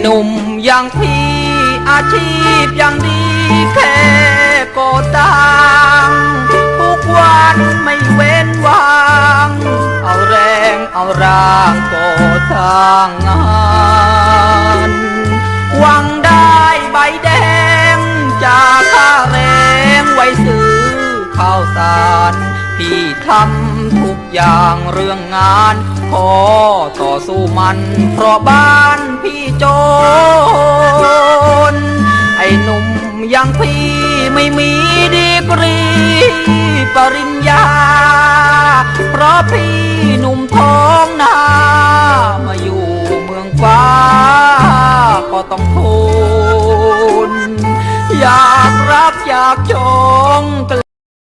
หนุ่มอย่างพี่อาชีพอย่างดีแค่โกตังทุกวันไม่เว้นวาง เอาแรงเอาร่างโกทางงานหวังได้ใบแดง จากค่าแรงไว้ซื้อข้าวสารพี่ทำ ทุกอย่างเรื่องงานขอต่อสู้มัน เพราะบ้านพี่จน ไอ้หนุ่มอย่างพี่ไม่มีดีกรีปริญญา เพราะพี่หนุ่มท้องนา มาอยู่เมืองฟ้า ก็ต้องทนอยากรับอยากชง